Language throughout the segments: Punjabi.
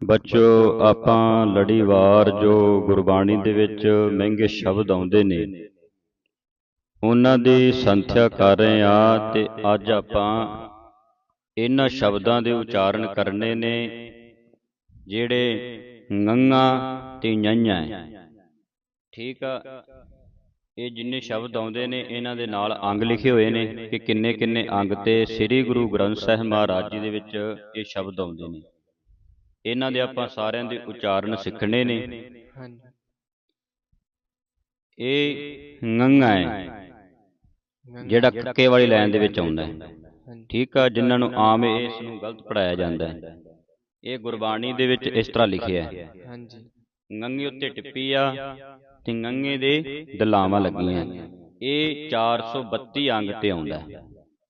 ਬੱਚੋ, ਆਪਾਂ ਲੜੀਵਾਰ ਜੋ ਗੁਰਬਾਣੀ ਦੇ ਵਿੱਚ ਮਹਿੰਗੇ ਸ਼ਬਦ ਆਉਂਦੇ ਨੇ, ਉਹਨਾਂ ਦੀ ਸੰਥਿਆ ਕਰ ਰਹੇ ਆ ਤੇ ਅੱਜ ਆਪਾਂ ਇਹਨਾਂ ਸ਼ਬਦਾਂ ਦੇ ਉਚਾਰਨ ਕਰਨੇ ਨੇ, ਜਿਹੜੇ ngੰਗਾ ਤੇ ñੰਝਾ ਠੀਕ ਆ? ਇਹ ਜਿੰਨੇ ਸ਼ਬਦ ਆਉਂਦੇ ਨੇ, ਇਹਨਾਂ ਦੇ ਨਾਲ ਅੰਗ ਲਿਖੇ ਹੋਏ ਨੇ ਕਿ ਕਿੰਨੇ ਕਿੰਨੇ ਅੰਗ ਤੇ ਸ੍ਰੀ ਗੁਰੂ ਗ੍ਰੰਥ ਸਾਹਿਬ ਮਹਾਰਾਜ ਜੀ ਦੇ ਵਿੱਚ ਇਹ ਸ਼ਬਦ ਆਉਂਦੇ ਨੇ। ਇਹਨਾਂ ਦੇ ਆਪਾਂ ਸਾਰਿਆਂ ਦੇ ਉਚਾਰਨ ਸਿੱਖਣੇ ਨੇ। ਹਾਂਜੀ ਇਹ ngੰਗਾ ਹੈ। ਜਿਹੜਾ ਕੱਕੇ ਵਾਲੀ ਲਾਈਨ ਦੇ ਵਿੱਚ ਆਉਂਦਾ ਹੈ। ਠੀਕ ਆ ਜਿਨ੍ਹਾਂ ਨੂੰ ਆਮ ਇਸ ਨੂੰ ਗਲਤ ਪੜਾਇਆ ਜਾਂਦਾ ਹੈ। ਇਹ ਗੁਰਬਾਣੀ ਦੇ ਵਿੱਚ ਇਸ ਤਰ੍ਹਾਂ ਲਿਖਿਆ ਹੈ। ਹਾਂਜੀ। ngੰਗੇ ਉੱਤੇ ਟਿੱਪੀ ਆ ਤੇ ngੰਗੇ ਦੇ ਦਲਾਵਾਂ ਲੱਗੀਆਂ ਇਹ 432 ਅੰਗ ਤੇ ਆਉਂਦਾ ਹੈ।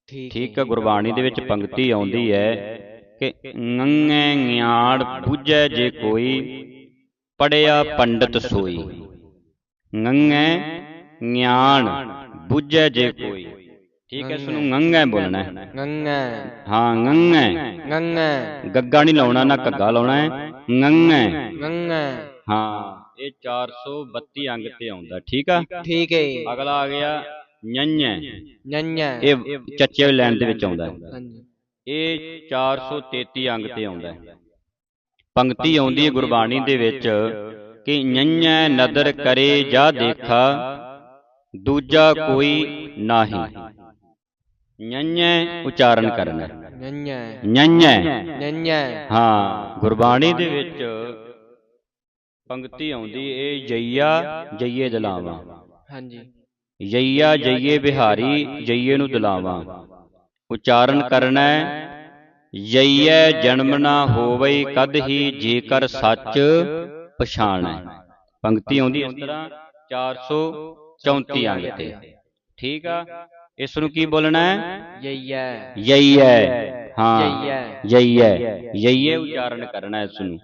ਠੀਕ ਠੀਕ ਆ ਗੁਰਬਾਣੀ ਦੇ ਵਿੱਚ ਪੰਕਤੀ ਆਉਂਦੀ ਹੈ। ਕਿ ngੰਗੇ ਗਿਆੜ ਬੁੱਝੈ ਜੇ ਕੋਈ ਪੜਿਆ ਪੰਡਤ ਸੋਈ। ngੰਗੇ ਗਿਆਨ ਬੁੱਝੈ ਜੇ ਕੋਈ। ਠੀਕ ਹੈ ਇਸ ਨੂੰ ngੰਗਾ ਬੋਲਣਾ ਹੈ। ਹਾਂ ngੰਗਾ ਗੰਗਾ ਗੱਗਾ ਨਹੀਂ ਲਾਉਣਾ ਨਾ ਘੱਗਾ ਲਾਉਣਾ ਹੈ। ngੰਗਾ ਗੰਗਾ ਹਾਂ ਇਹ 432 ਅੰਗ ਤੇ ਆਉਂਦਾ ਠੀਕ ਆ? ਠੀਕ ਹੈ। ਅਗਲਾ ਆ ਗਿਆ ñੰਝਾ ਨੰਨਿਆ ਇਹ ਚੱਚੇ ਲਾਈਨ ਦੇ ਵਿੱਚ ਆਉਂਦਾ ਹੈ। ਹਾਂਜੀ। ਇਹ 433 ਅੰਗ ਤੇ ਆਉਂਦਾ ਹੈ। ਪੰਕਤੀ ਆਉਂਦੀ ਹੈ ਗੁਰਬਾਣੀ ਦੇ ਵਿੱਚ ਕਿ ñੰਝਾ ਨਦਰ ਕਰੇ ਜਾ ਦੇਖਾ ਦੂਜਾ ਕੋਈ ਨਾਹੀ। ñੰਝਾ ਉਚਾਰਨ ਕਰਨਾ। ਨੰਨਿਆ ñੰਝਾ ਨੰਨਿਆ ਹਾਂ ਗੁਰਬਾਣੀ ਦੇ ਵਿੱਚ ਪੰਕਤੀ ਆਉਂਦੀ ਇਹ ਜਈਆ ਜਈਏ ਦਲਾਵਾਂ। ਹਾਂਜੀ। ਜਈਆ ਜਈਏ ਬਿਹਾਰੀ ਜਈਏ ਨੂੰ ਦਲਾਵਾਂ। ਉਚਾਰਨ ਕਰਨਾ ਹੈ ਜਈਐ ਜਨਮ ਨਾ ਹੋਵਈ ਕਦ ਹੀ ਜੇਕਰ ਸੱਚ ਪਛਾਣੈ। ਪੰਕਤੀ ਆਉਂਦੀ ਇਸ ਤਰ੍ਹਾਂ 434 ਅੰਗ ਤੇ। ਠੀਕ ਆ? ਇਸ ਨੂੰ ਕੀ ਬੋਲਣਾ? ਹੈ ਯਈਆ ਜਈਐ। ਹਾਂ। ਜਈਐ। ਜਈਐ। ਉਚਾਰਨ ਕਰਨਾ ਇਸ ਨੂੰ।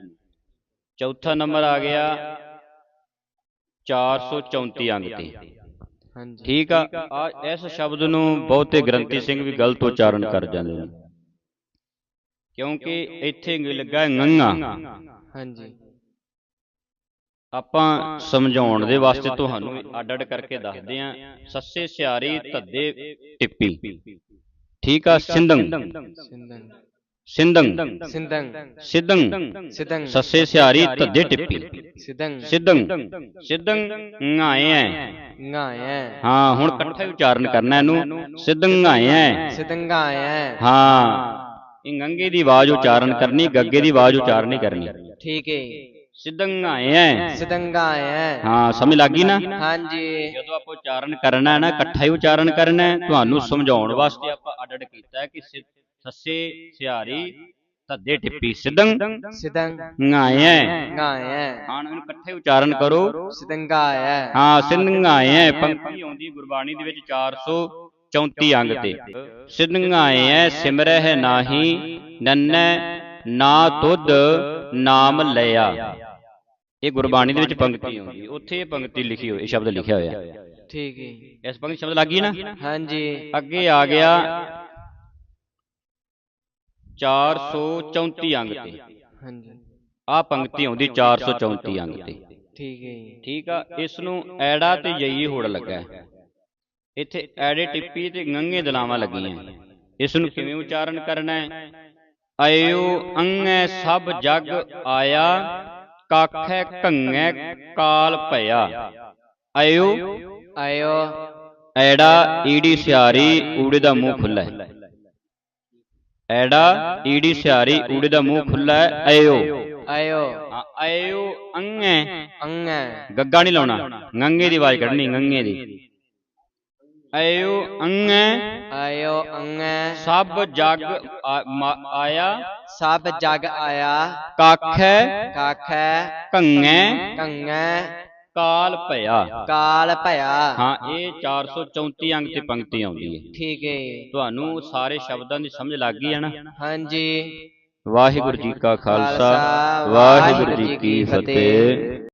ਚੌਥਾ ਨੰਬਰ ਆ ਗਿਆ 434 ਅੰਗ ਤੇ। ਠੀਕ ਆ ਆ ਇਸ ਸ਼ਬਦ ਨੂੰ ਬਹੁਤੇ ਗ੍ਰੰਥੀ ਸਿੰਘ ਵੀ ਗਲਤ ਉਚਾਰਨ ਕਰ ਜਾਂਦੇ ਨੇ। ਕਿਉਂਕਿ ਇੱਥੇ ਲੱਗਾ ngੰਗਾ ਹਾਂਜੀ। ਆਪਾਂ ਸਮਝਾਉਣ ਦੇ ਵਾਸਤੇ ਤੁਹਾਨੂੰ ਅੱਡ ਅੱਡ ਕਰਕੇ ਦੱਸਦੇ ਆ। ਸੱਸੇ ਸਿਆਰੀ ਧੱਦੇ ਟਿੱਪੀ। ਠੀਕ ਆ ਸਿੰਧੰ ਸਿੰਦਨ ਸਿੰਧੰ ਸਿੰਦਨ ਸਿੱਧੰ ਸਿਦੰ ਸੱਸੇ ਸਿਆਰੀ ਧੱਦੇ ਟਿੱਪੀ। ਸਿਦੰ ਸਿੱਧੰ ਸਿੱਧੰ ngਾਏ ਐ। ਗਾਇਆ ਹਾਂ ਹੁਣ ਇਕੱਠਾ ਹੀ ਉਚਾਰਨ ਕਰਨਾ ਇਹਨੂੰ। ਸਿੱਧੰ ngਾਏ ਐ। ਸਿਦੰ ਗਾਇਆ ਹਾਂ। ਇਹ ਗੰਗੇ ਦੀ ਆਵਾਜ਼ ਉਚਾਰਨ ਕਰਨੀ ਗੱਗੇ ਦੀ ਆਵਾਜ਼ ਉਚਾਰਨ ਨਹੀਂ ਕਰਨੀ। ਠੀਕ ਹੈ ਸਿੱਧੰ ngਾਏ ਐ। ਸਿਦੰ ਗਾਇਆ ਹਾਂ ਸਮਝ ਲੱਗੀ ਨਾ? ਹਾਂਜੀ। ਜਦੋਂ ਆਪਾਂ ਉਚਾਰਨ ਕਰਨਾ ਹੈ ਨਾ ਇਕੱਠਾ ਹੀ ਉਚਾਰਨ ਕਰਨਾ ਹੈ। ਤੁਹਾਨੂੰ ਸਮਝਾਉਣ ਵਾਸਤੇ ਆਪਾਂ ਅੱਡ ਅੱਡ ਕੀਤਾ ਹੈ ਕਿ ਸਿ- ਸੱਸੇ ਸਿਹਾਰੀ ਧੱਦੇ ਟਿੱਪੀ ਸਿਦੰ ngਾਏ ਐ ਗਾਇਆ ਹਾਂ ਇਹਨੂੰ ਇਕੱਠੇ ਉਚਾਰਨ ਕਰੋ। ਸਿਦੰ ਗਾਇਆ ਹਾਂ ਸਿੰਧਾਏ ਐ ਪੰਕਤੀ ਆਉਂਦੀ ਗੁਰਬਾਣੀ ਦੇ ਵਿੱਚ 434 ਅੰਗ ਤੇ। ਸਿੰਧਾਏ ਐ ਸਿਮਰਹਿ ਨਾਹੀ ਨੰਨੈ ਨਾ ਤੁਧ ਨਾਮ ਲਿਆ ਇਹ ਗੁਰਬਾਣੀ ਦੇ ਵਿੱਚ ਪੰਕਤੀ ਆਉਂਦੀ। ਉੱਥੇ ਇਹ ਪੰਕਤੀ ਲਿਖੀ ਹੋਈ ਇਹ ਸ਼ਬਦ ਲਿਖਿਆ ਹੋਇਆ। ਠੀਕ ਹੈ ਇਸ ਪੰਕਤੀ ਸ਼ਬਦ ਲੱਗੀ ਨਾ? ਹਾਂਜੀ। ਅੱਗੇ ਆ ਗਿਆ 434 ਅੰਗ ਤੇ। ਹਾਂਜੀ। ਆਹ ਪੰਕਤੀ ਆਉਂਦੀ 434 ਅੰਗ ਤੇ। ਠੀਕ ਹੈ ਜੀ। ਠੀਕ ਆ ਇਸ ਨੂੰ ਐੜਾ ਤੇ ਜਈ ਹੋੜ ਲੱਗਾ ਹੈ। ਇੱਥੇ ਐੜੇ ਟਿੱਪੀ ਤੇ ਗੰਗੇ ਦਲਾਵਾਂ ਲੱਗੀਆਂ ਇਸ ਨੂੰ ਕਿਵੇਂ ਉਚਾਰਨ ਕਰਨਾ ਹੈ? ਆਇਓ ਅੰਗੈ ਸਭ ਜਗ ਆਇਆ ਕਾਖੈ ਕੰਗੈ ਕਾਲ ਭਇਆ। ਆਇਓ। ਆਇਓ। ਐੜਾ ਈੜੀ ਸਿਆਰੀ ਊੜੇ ਦਾ ਮੂੰਹ ਖੁੱਲਾ ਹੈ। ਐੜਾ ਈੜੀ ਸਿਆਰੀ ਊੜੇ ਦਾ ਮੂੰਹ ਖੁੱਲਾ ਹੈ ਆਇਓ। ਆਇਓ। ਆਇਓ ਅੰਗੈ। ਅੰਗਾ। ਗੱਗਾ ਨਹੀਂ ਲਾਉਣਾ। ਗੰਗੇ ਦੀ ਆਵਾਜ਼ ਕੱਢਣੀ ਗੰਗੇ ਦੀ। ਆਇਓ ਅੰਗੈ। ਆਇਓ ਅੰਗਾ। ਸਭ ਜਗ ਆਇਆ। ਸਭ ਜਗ ਆਇਆ। ਕਾਖੈ। ਕਾਖੈ। ਕੰਗੈ। ਕੰਗਾ। ਕਾਲ ਭਇਆ। ਕਾਲ ਭਇਆ। ਹਾਂ ਇਹ 434 ਅੰਗ ਤੇ ਪੰਕਤੀ ਆਉਂਦੀ ਹੈ। ਠੀਕ ਹੈ। ਤੁਹਾਨੂੰ ਸਾਰੇ ਸ਼ਬਦਾਂ ਦੀ ਸਮਝ ਲੱਗ ਗਈ ਹੈ ਨਾ? ਹਾਂਜੀ। ਵਾਹਿਗੁਰੂ ਜੀ ਕਾ ਖਾਲਸਾ, ਵਾਹਿਗੁਰੂ ਜੀ ਕੀ ਫਤਿਹ।